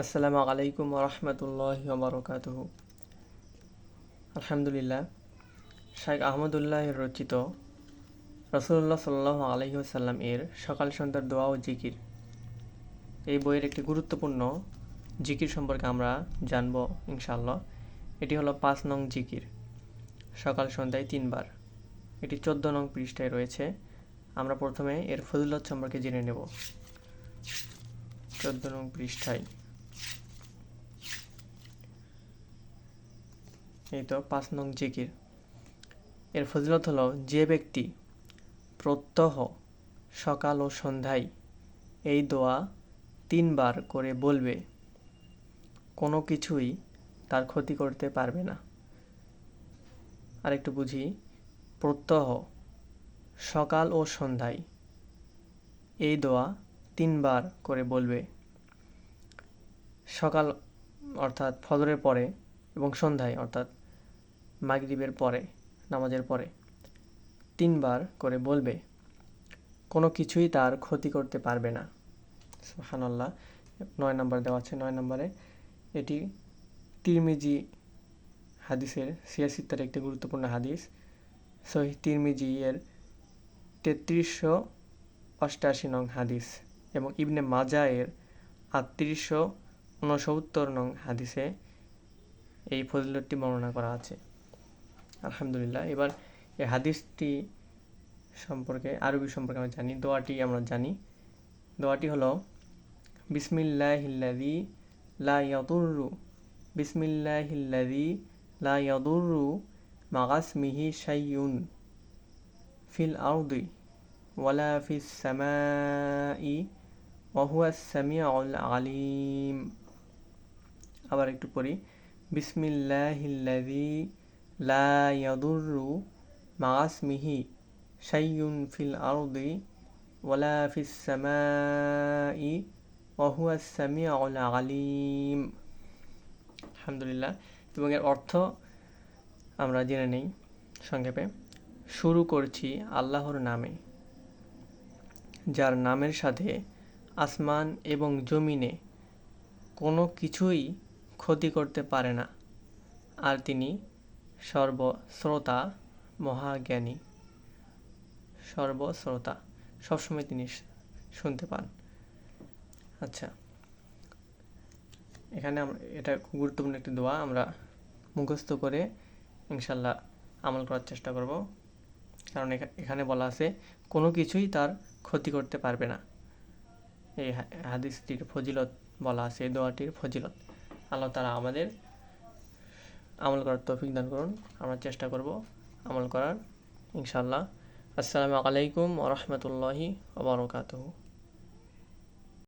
আসসালামু আলাইকুম রহমতুল্লাহ বারকাতুহ। আলহামদুলিল্লাহ, শাইখ আহমদুল্লাহ রচিত রসুল্লাহ সাল্লাহ আলহিহাসাল্লাম এর সকাল সন্ধ্যার দোয়া ও জিকির। এই বইয়ের একটি গুরুত্বপূর্ণ জিকির সম্পর্কে আমরা জানব ইনশাআল্লাহ। এটি হলো পাঁচ নং জিকির, সকাল সন্ধ্যায় তিনবার। এটি চোদ্দ নং পৃষ্ঠায় রয়েছে। আমরা প্রথমে এর ফজিলত সম্পর্কে জেনে নেব। চোদ্দ নং পৃষ্ঠায়। এই তো পাঁচ নং জিকির। এর ফজিলত হলো, যে ব্যক্তি প্রত্যহ সকাল ও সন্ধ্যায় এই দোয়া তিনবার করে বলবে, কোনো কিছুই তার ক্ষতি করতে পারবে না। আরেকটু বুঝি, প্রত্যহ সকাল ও সন্ধ্যায় এই দোয়া তিনবার করে বলবে। সকাল অর্থাৎ ফজরের পরে এবং সন্ধ্যায় অর্থাৎ মাগরিবের পরে, নামাজের পরে। তিনবার করে বলবে, কোনো কিছুই তার ক্ষতি করতে পারবে না। হানাল্লাহ নয় নম্বর দেওয়া আছে, নয় নম্বরে। এটি তিরমিজি হাদিসের সিয়াসিত্তার একটি গুরুত্বপূর্ণ হাদিস। সহি তিরমিজি এর তেত্রিশশো অষ্টাশি নং হাদিস এবং ইবনে মাজা এর আটত্রিশশো উনসত্তর নং হাদিসে এই ফজিলতটি বর্ণনা করা আছে। আলহামদুলিল্লাহ। এবার এই হাদিসটি সম্পর্কে, আরবি সম্পর্কে আমরা জানি, দোয়াটি আমরা জানি। দোয়াটি হলো বিসমিল্লাহিল্লাদি লা বিসমিল্লাহিল্লাদি লা ইয়াদুররু মাগাসমিহি শাইয়ুন ফিল আরদি ওয়ালা ফিস সামাই ওহুয়া সামিউল আলিম। আবার একটু পড়ি বিসমিল্লাহিল্লাদি লা ইয়াদুররু মাগাসমিহি শাইয়ুন ফিল আরদি ওয়ালা ফিস সামাই ওহুয়া সামিউল আলিম আলহামদুলিল্লাহ। এবং এর অর্থ আমরা জেনে নেই সংক্ষেপে। শুরু করছি আল্লাহর নামে, যার নামের সাথে আসমান এবং জমিনে কোনো কিছুই ক্ষতি করতে পারে না। আর তিনি সর্বশ্রোতা মহাজ্ঞানী। সর্বশ্রোতা। সবসময় তিনি শুনতে পান। আচ্ছা। এখানে আমরা এটা খুব গুরুত্বপূর্ণ একটি দোয়া। আমরা মুখস্থ করে ইনশাল্লাহ আমল করার চেষ্টা করব। কারণ এখানে বলা আছে, কোনো কিছুই তার ক্ষতি করতে পারবে না। এই হাদিসটির ফজিলত বলা আছে, এই দোয়াটির ফজিলত। আল্লাহ তারা আমাদের আমল করার তৌফিক দান করুন। আমরা চেষ্টা করব আমল করার ইনশাল্লাহ আসসালামু আলাইকুম ওরহমতুল্লাহি ওবরকাতহ